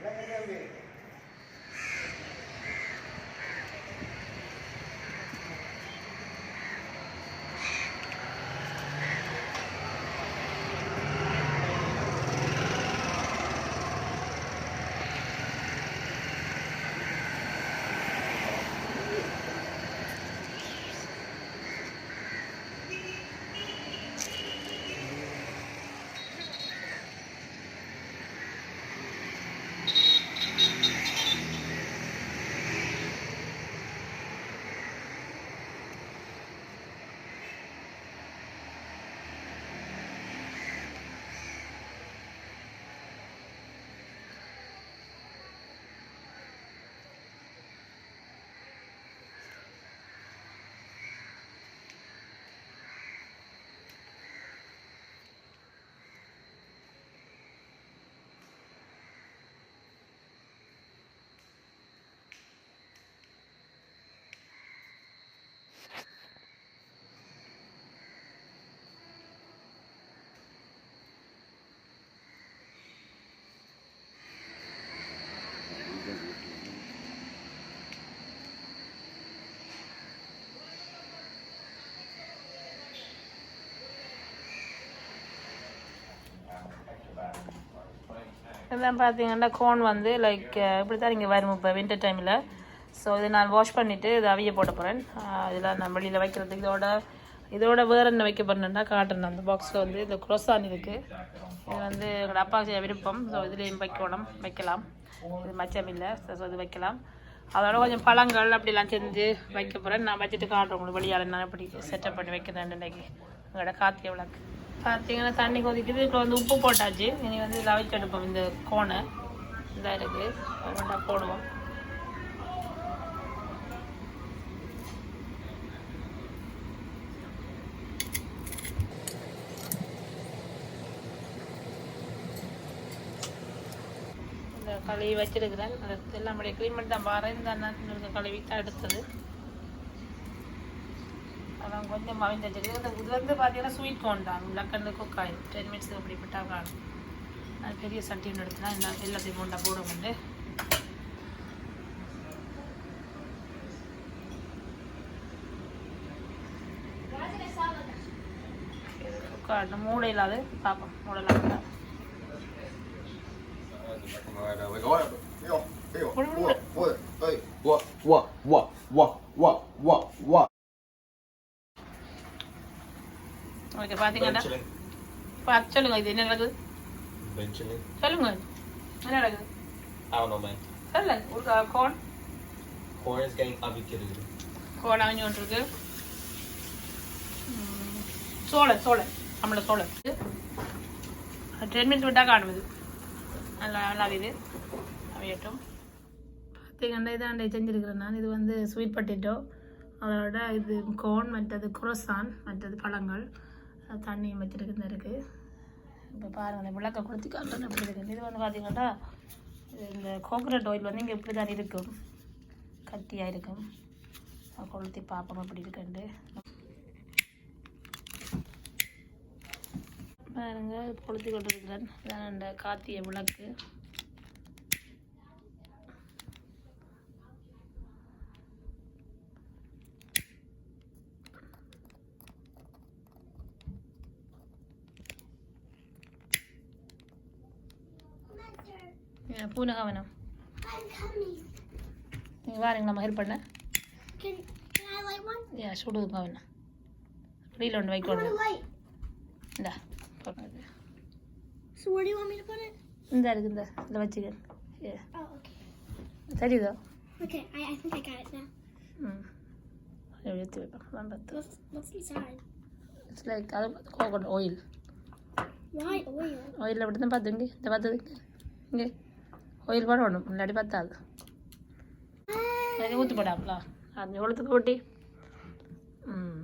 Lembra de alguém? தான் பார்த்தீங்கன்னா cone வந்து லைக் இப்படி தான் இங்கே வரும் இப்போ வின்டர் டைமில் ஸோ இதை நான் வாஷ் பண்ணிவிட்டு இதை அவிய போட போகிறேன் இதெல்லாம் நான் வெளியில் வைக்கிறதுக்கு இதோட இதோட வேறு என்ன வைக்க போகிறேன்னா காட்டுறேன் அந்த பாக்ஸில் வந்து இந்த குரோசான் இருக்குது இது வந்து எங்களோட அப்பா செய்ய விருப்பம். ஸோ இதுலேயும் வைக்கணும் வைக்கலாம். இது மச்சம் இல்லை. ஸோ இது வைக்கலாம். அதோட கொஞ்சம் பழங்கள் அப்படிலாம் செஞ்சு வைக்க போகிறேன் நான் வச்சுட்டு காட்டுறேன் உங்களுக்கு வெளியால் நான் எப்படி செட்டப் பண்ணி வைக்கிறேன் இன்னைக்கு. எங்களோட காத்திய விளக்கு. பார்த்தீங்கன்னா தண்ணி கொதிக்குது. இப்போ வந்து உப்பு போட்டாச்சு. இனி வந்து இதில் அவிச்சு எடுப்போம் இந்த கோனை இதாக இருக்குது ரெண்டா போடுவோம். இந்த கழுவி வச்சிருக்கிறேன். அது எல்லாம் அப்படியே க்ளீன் பண்ணி தான் பாரு இந்த கழுவி தான் எடுத்தது. அதான் கொஞ்சம் மவிந்து வச்சிருக்கு இது வந்து பார்த்தீங்கன்னா ஸ்வீட் கார்ன் தான் லக்கண்டு குக் ஆயில் டென் மினிட்ஸ் அப்படி விட்டா காணும் அது பெரிய சட்டி ஒன்று எடுத்துனா என்ன எல்லாத்தையும் போண்டா போட கொண்டு மூளை இல்லாது பார்ப்போம் மூளை இல்லாத? What? What? What? What? Okay பார்த்தீங்கன்னா பார்த்து சொல்லுங்க இது என்ன நடக்குது. சொல்லுங்க என்ன நடக்குது I don't know, man. சொல்ல ஒரு corn Corn is getting avocado. Corn அவிஞ்சு கொண்டிருக்கு ம், சோளம் சோளம் நம்மளோட சோளம் டென் மினிட்ஸ் விட்டால் காணும் இது நல்லா நல்லா இது அவையட்டும் பார்த்தீங்கன்னா இதாண்டை செஞ்சுருக்கிறேன் நான் இது வந்து ஸ்வீட் பட்டேட்டோ அதோட இது கோன் மற்றது குரோசான் மற்றது பழங்கள் தண்ணியும் வச்சுருக்குன்னு இருக்குது இப்போ பாருங்கள் இந்த விளக்க கொடுத்து காட்டுறேன் எப்படி இருக்குது இது வந்து பார்த்தீங்கன்னா இந்த கோகனட் ஆயில் வந்து இங்கே இப்படி தான் இருக்கும். கட்டியாக இருக்கும். கொளுத்தி பார்ப்போம் அப்படி இருக்குண்டு பாருங்கள் கொளுத்தி கொண்டிருக்கிறேன். இதான் இந்த காத்திய விளக்கு பூனகா வேணும் I'm coming. நீங்கள் வாருங்க நம்ம ஹெல்ப் பண்ண Can, can I light one? ஏ சுடுதுங்க வேணும் வெளியில் ஒன்று I want வைக்கணும் a light. இந்தா So where do you want me to put it? இந்த இருக்கு இந்த இதில் வச்சுக்க ஏ Oh, okay. தெரியுதோ Okay, I, I think I got it now. ம் எப்படி எடுத்து வைப்பேன் அதான் பார்த்து What's, what's inside? It's like அது கோகோனட் ஆயில் Why oil? ஆயிலில் அப்படி தான் பார்த்து இங்கே இந்த பார்த்தது இங்கே ஆயில் போடணும் இல்லாட்டி பத்தாது அது ஊற்றி போடாங்களா அது எவ்வளோத்துக்கு ஊட்டி ம்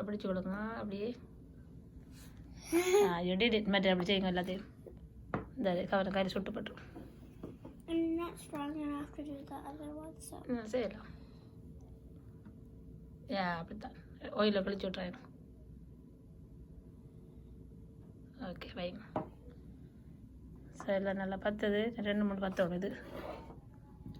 பிடிச்சி கொடுங்க அப்படியே ஆ எடி மாதிரி அப்படி செய்யுங்க எல்லாத்தையும் இந்த கவரை கையில் சுட்டு பட்டுரும் I'm not strong enough to எல்லாம் நல்லா பத்துது ரெண்டு மூணு பத்தோடு இது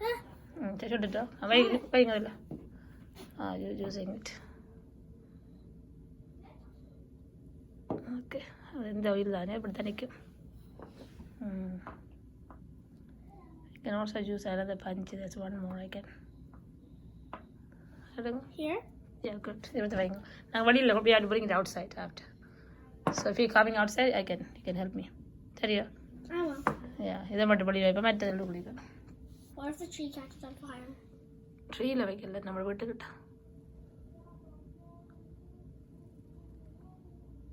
Ah, ம் சரி விட்டுட்டோம் வை வைங்க அதில் ah you using it okay அது இந்த ஆயில் தானே இப்படி தான் நிற்கும் ம் can also use another punch there's one more I can எடுங்க here? Yeah, good. இருபது வைங்க நாங்கள் வழியில் we have to bring it outside after. So if you're coming outside, I can, you can help me. சரியா. யா இதை மட்டும் படி வைப்பேன் மற்றது குளிக்க What if the tree catches on fire? ட்ரீயில் வைக்கல நம்ம வீட்டுக்கிட்ட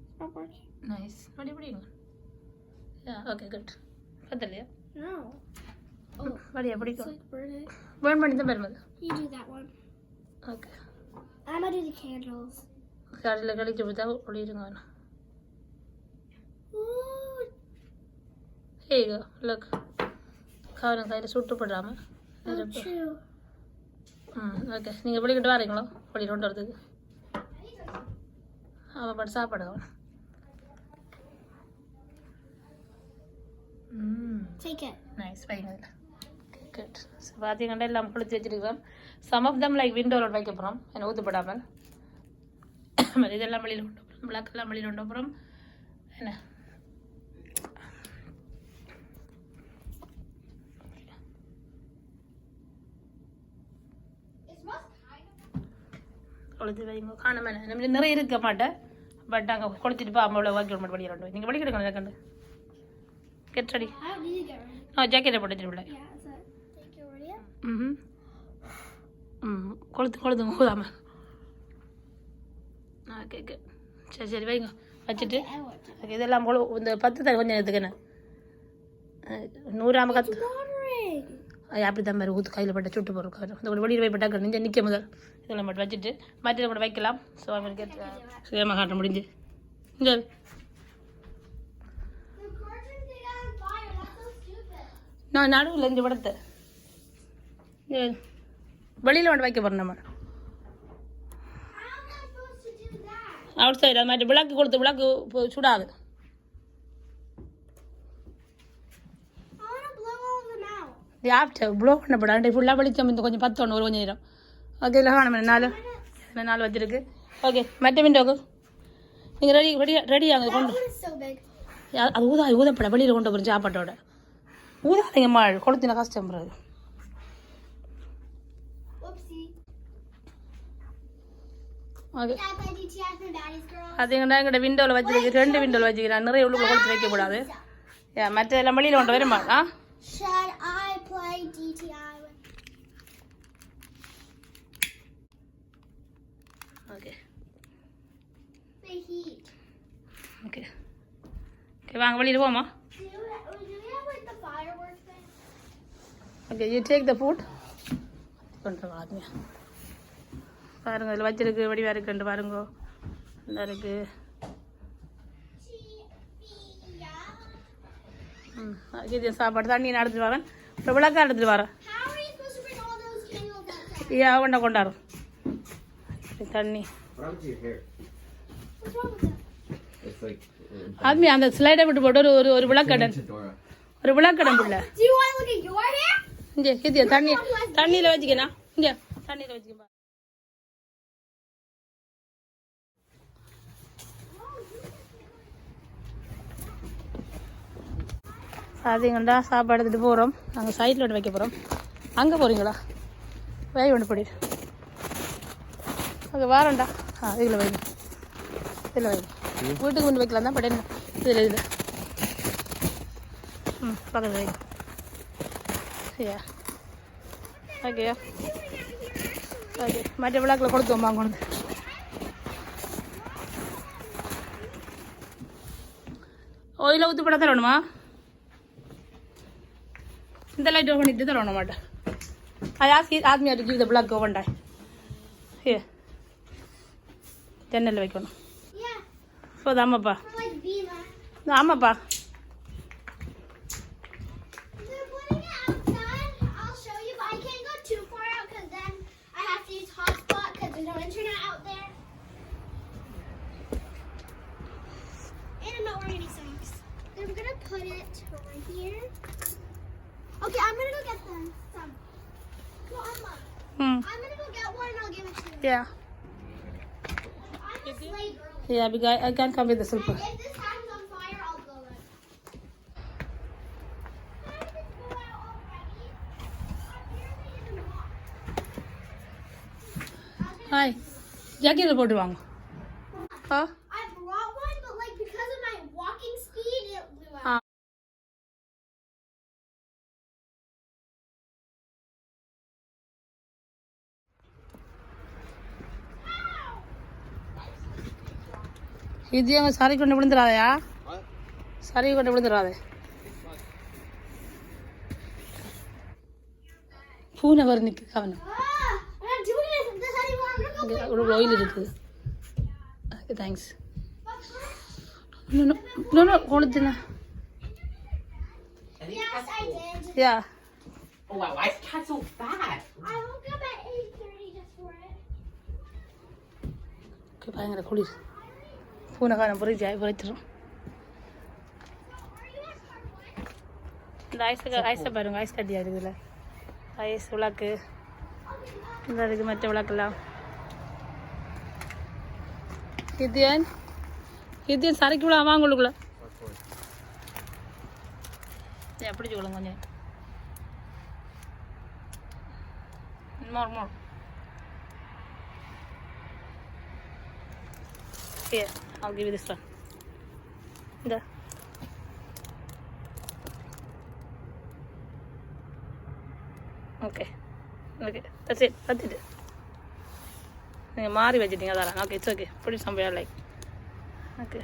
It's not working. நைஸ் படி படிங்க யா ஓகே குட் பத்தலையா No. Oh, படியா it's பிடிக்கும் like burning. பேர்ன் பண்ணி தான் பெருமது You do that one. Okay I'm gonna do the candles. கடையில் கழிச்சு கொடுத்தா ஒளிடுங்க Ooh, ஏய் லுக் கவனம் கையில் சுட்டு true. ம் ஓகே நீங்கள் படிக்கிட்டு வரீங்களோ? படி கொண்டு வரதுக்கு. அவன் பட்டு சாப்பாடு அவன். நைஸ் ஃபைன் அதில் குட் ஸோ பார்த்தீங்கன்னா எல்லாம் குளித்து வச்சிருக்கிறோம். சம் ஆஃப் தம் லைக் விண்டோவில் வைக்க போகிறோம் என்ன ஊற்றுப்படாமல் இதெல்லாம் வெளியில் கொண்டு போகிறோம் விளக்கெல்லாம் வெளியில் கொண்டு போகிறோம் என்ன? கொளுத்து வைங்க. காணாம நம்ம நிறைய இருக்க மாட்டேன். பட் அங்கே கொளுத்திட்டு பா அம்மாவோட வாக்கி மட்டும் ரெண்டு நீங்கள் படிக்கிடுங்க ஜாக்கண்டு get ready I don't need to get ready. ஆ ஜாக்கெட்டை போட்டு up? ம் ம் கொளுத்து கொளுத்துங்க ஊதாம ஓகே ஓகே சரி சரி வைங்க. வச்சுட்டு. இதெல்லாம் கொழு இந்த பத்து தர கொஞ்சம் எடுத்துக்கண்ணே நூறாம. அது அப்படி தான் மாதிரி ஊத்து கையில் பட்ட சுட்டு போகிறோம் அந்த ஒரு வெளியில் போய் பட்டாக்க நெஞ்ச நிற்க முதல். இதெல்லாம் மட்டும் வச்சுட்டு மற்ற கூட வைக்கலாம். ஸோ அவங்களுக்கு சுயமாக காட்ட முடிஞ்சு. இங்கே நான் நடுவில் இந்த படத்தை வெளியில் கொண்டு வைக்க போகிறோம் நம்ம. அவுட் சைடு அது மாதிரி விளக்கு கொடுத்து விளக்கு சுடாது I want to blow all of out. After blow பண்ணப்படாது ஃபுல்லாக வெளிச்சம் இந்த கொஞ்சம் பத்து ஒன்று ஒரு கொஞ்சம் நேரம் ஓகே இல்லை காணும் நாலு நாலு வச்சிருக்கு ஓகே மற்ற விண்டோக்கு நீங்கள் ரெடி ரெடி ரெடி ஆகுது கொண்டு அது ஊதா ஊதப்பட வெளியில் கொண்டு போகிறோம் சாப்பாட்டோட ஊதாதீங்கம்மா கொளுத்தின கஷ்டம் பிறகு. ஓகே. பார்த்தீங்கன்னா எங்கிட்ட விண்டோவில் வச்சிருக்கு ரெண்டு விண்டோவில் வச்சுக்கிறேன் நிறைய உள்ளுக்குள்ள கொடுத்து வைக்கக்கூடாது மற்ற எல்லாம் வெளியில் கொண்டு வருமா ah play DTI with okay the heat? Okay okay வாங்க வெளியில் போமா? Okay you take the food பண்ணுறோம் ஆத்மியா. பாருங்க இதில் வச்சிருக்கு வடிவாக இருக்குன்ட்டு பாருங்க. நல்லா இருக்கு. ம் சாப்பாடு தண்ணி நான் எடுத்துட்டு வரேன். இப்போ விளக்கா எடுத்துட்டு வரேன்? ஏன் கொண்டா கொண்டாடும் தண்ணி uh, ஆத்மி அந்த ஸ்லைடை விட்டு போட்டு ஒரு ஒரு ஒரு விளக்கடன். ஒரு விளக்கடன் பிள்ளை? இங்கே தண்ணி தண்ணியில் வச்சுக்கண்ணா இங்கே தண்ணியில் வச்சுக்க பார்த்தீங்கண்டா சாப்பாடு எடுத்துகிட்டு போகிறோம் நாங்கள் சைட்டில் ஒன்று வைக்க போகிறோம் அங்கே போகிறீங்களா வேக ஒன்று படி. அங்கே வாரண்டா ஆ இதில் வைங்க. இதில் வைங்க. வீட்டுக்கு கொண்டு வைக்கலாம் தான் பட் என்ன? இதில் இதில். ம் பக்கத்தில் வைங்க. ஐயா ஓகேயா ஓகே மற்ற விழாக்கில் கொடுத்தோம் வாங்க கொண்டு ஓயில் ஊற்றி படம் தரணுமா? இந்த லைட் ஓப்பன் பண்ணிட்டு தரணும் how to give the plug over die. Here. ஜன்னலில் வைக்கணும் ஸோ ஆமாப்பா Vila. ஆமாப்பா They're putting it outside. I'll show you, but I can't go too far out because then I have to use hotspot because there's no internet out there. And I'm not wearing any socks. ம் I'm gonna go get one and I'll give it to you. Yeah I'm a slave girl. Yeah because I can come with silver If இது அங்கே சரி கொண்டு விழுந்துடாதயா சரி கொண்டு விழுந்துடாதே பூனை வர நிற்கு கவனம் Ah, ஒரு ஆயில் இருக்குது தேங்க்ஸ் But first, இன்னொன்று did. Yeah Oh wow, why is cat so fat? I woke up at 8:30 just for it. Okay பயங்கர குளிர் பூனை காலம் புரிஞ்சு புரிச்சிடும் இந்த ஐஸ் ஐஸை பாருங்க ஐஸ் கட்டியா இருக்குதுல்ல ஐஸ் விளக்கு. இந்த இருக்குது மற்ற விளக்கெல்லாம். இத்தியன் இத்தியன் சரக்கு விழா வாங்க உள்ளுக்குள்ள எப்படி சொல்லுங்க கொஞ்சம். மோர் Here, I'll give you this one. The. Okay. Okay. That's it. That's it. நீங்கள் மாறி வச்சிட்டீங்க அதான் ஓகே இட்ஸ் ஓகே புடி சம்பையா லைக் ஓகே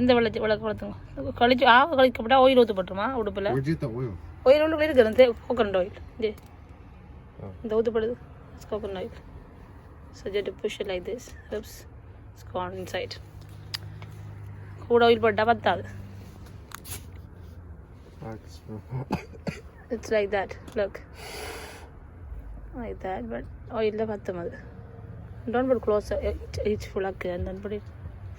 இந்த விளச்சி விளக்கு வளர்த்துங்க கழிச்சு ஆ கழிக்கப்பட்டா ஆயில் ஊற்றப்பட்டுருமா உடுப்பில்? ஆயில் உள்ளுக்குள்ள இருக்குது கோகனட் ஆயில் இந்த ஊற்றப்படுது coconut oil So just to push it like this. Oops. It's gone inside. கூட ஆயில் போட்டால் பத்தாது That's it's like that look like that but ஆயிலில் பத்தும் அது don't but close each ஃபுல்லாக்கு and then put it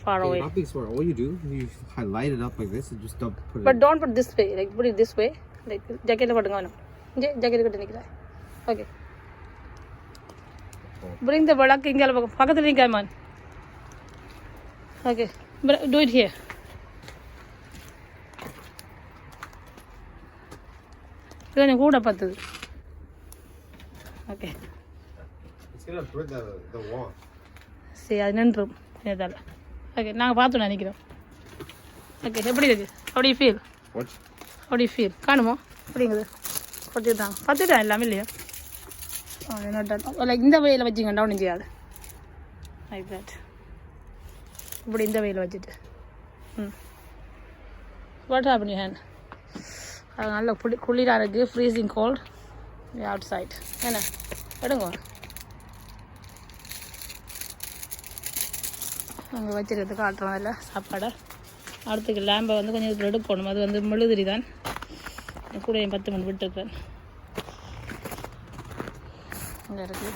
far away Not being smart. All you do, you highlight it up like this and just dump, put it. but don't put this way like put it this way like ஜாக்கெட்டில் போட்டுங்க வேணும் இங்கே jacket கட்டி நிற்கிறேன் okay Bring the விளக்கு இங்கே பக்கம் பக்கத்தில் நிற்காம man. Okay Br- do it here. இது கொஞ்சம் கூட பத்துது okay It's gonna burn the the wall. சரி அது நின்றும் இதால் ஓகே நாங்கள் பார்த்தோம் நினைக்கிறோம் ஓகே எப்படி இருக்கு அப்படி ஃபீல் What? அப்படி ஃபீல் காணுமோ அப்படிங்குது கொடுத்துட்டாங்க பார்த்துட்டேன் எல்லாமே இல்லையா லைக் இந்த வகையில் வச்சுங்க டவுன் செய்யாது. லைக் தட் இப்படி இந்த வகையில் வச்சுட்டு. ம். வாட் ஹேப்பன் யூ ஹேண்ட் அது நல்ல குளி குளிராக இருக்குது ஃப்ரீசிங் கோல்ட் அவுட் சைட் என்ன? எடுங்க. அங்கே வச்சுருக்கிறது காட்டுறோம் அதில். சாப்பாடை. அடுத்துக்கு லேம்பை வந்து கொஞ்சம் எடுக்கணும் அது வந்து மெழுதிரி தான். கூட என் பத்து மணி விட்டுருக்கேன் அங்கே இருக்குது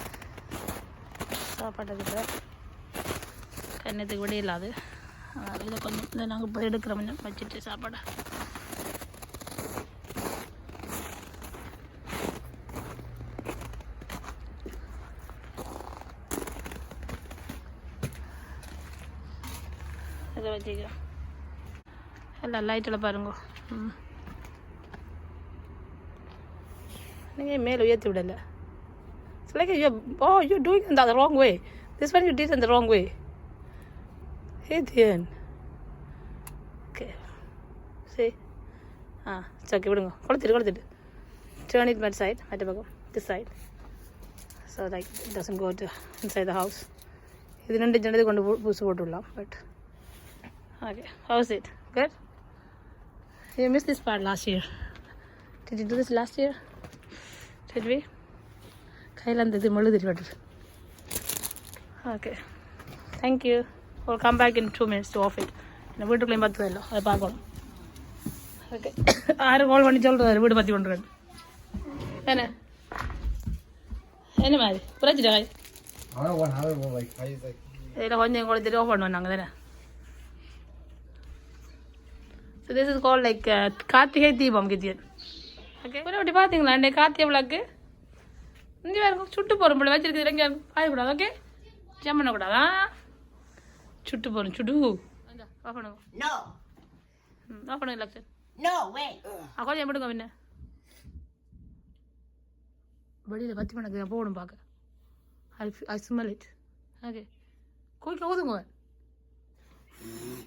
சாப்பாட்டுக்கிட்ட கண்ணத்துக்கு விட இல்லாது. அதனால் இதை கொஞ்சம் இதை நாங்கள் இப்போ எடுக்கிறோம் கொஞ்சம் வச்சுட்டு சாப்பாடை. இதை வச்சுக்கிறோம். எல்லாம் லைட்டில் பாருங்க. ம். நீங்கள் மேலே உயர்த்தி விடலை. like you're, oh, you're doing it the wrong way. This one you did in the wrong way. Hey, Dian. Okay. See? Ah, it's okay. விடுங்க கொளுத்திட்டு கொளுத்திட்டு turn it that side மற்ற பக்கம் this side so like it doesn't go to inside the house இது ரெண்டு ஜனது கொண்டு பூ- பூசு போட்டு விடலாம் but okay how's it good you missed this part last year did you do this last year did we கையில் அந்த இது மெழுதிரி வட்டுது ஓகே தேங்க்யூ ஒரு come back in two minutes to off it இந்த வீட்டுக்குள்ளேயும் பார்த்து இல்லை அதை பார்க்கணும் ஓகே ஆறு கால் பண்ணி சொல்கிறாரு வீடு பற்றி கொண்டு என்ன என்ன மாதிரி புரிஞ்சுட்டா I don't know what happened. Well, like, I like. இதில் கொஞ்சம் கொடுத்துட்டு ஆஃப் பண்ணுவோம் நாங்கள் தானே so this is call like Karthigai Deepam கித்தியன் okay ஒரு அப்படி பார்த்தீங்களா இந்த காத்திய விளக்கு இங்கே வேறு சுட்டு போகிறோம் போல வச்சிருக்குது இங்கே பாயக்கூடாது ஓகே? ஜம் பண்ணக்கூடாதா? சுட்டு போகிறோம் சுடு. ஆஃப் பண்ணுங்க ஆஃப் பண்ணுங்க லக்ஷன். ஆ கொஞ்சம் எப்படிங்க பின்ன. வெளியில் பத்தி மணக்கு போகணும் பார்க்க. I I smell it okay. கோயிலுக்கு ஊதுங்க.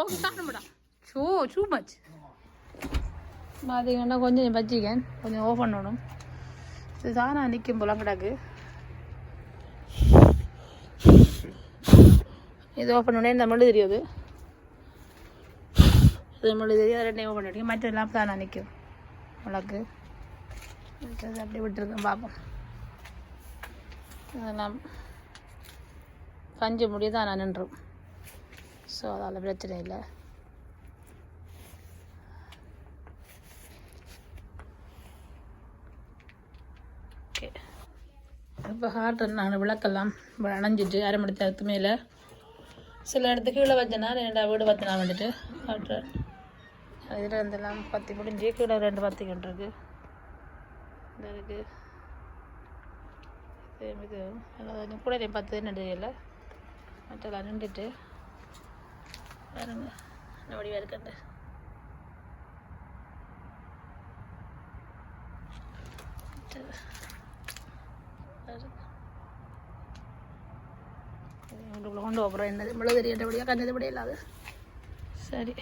ஓகே சாப்பிடுமாடா ஷோ டூ மச் பார்த்தீங்கன்னா கொஞ்சம் வச்சிக்கேன் கொஞ்சம் ஓஃப் பண்ணணும் இது தானா நிற்கும் போல கிடக்கு இது ஓப்பன் பண்ணோடனே இந்த மொழி தெரியாது இது மொழி தெரியாது ரெண்டையும் ஓப்பன் பண்ணிட்டு மற்றெல்லாம் தானா நிற்கும் மிளகு மற்றது அப்படியே விட்டுருக்கேன் பார்ப்போம் இதெல்லாம் பஞ்சு முடி தான் நான் நின்றும் ஸோ அதால் பிரச்சனை இல்லை ஓகே இப்போ ஹார்ட் நான் விளக்கெல்லாம் அணைஞ்சிட்டு அரை மணி நேரத்துக்கு மேலே சில இடத்துக்கு கீழே வச்சேன்னா ரெண்டா வீடு பத்தினா வந்துட்டு ஹார்ட் இதில் இருந்தெல்லாம் பத்தி முடிஞ்சு கீழே ரெண்டு பத்திக்கிட்டு இருக்கு. இந்த இருக்கு. இது இது கூட என் பத்து நடுவில் மற்றெல்லாம் நின்றுட்டு பாருங்க. என்ன வடிவாக இருக்கண்டு கொண்டு போகிறோம் என்ன முழு தெரியட்டபடியாக கஞ்சது இல்லாது சரி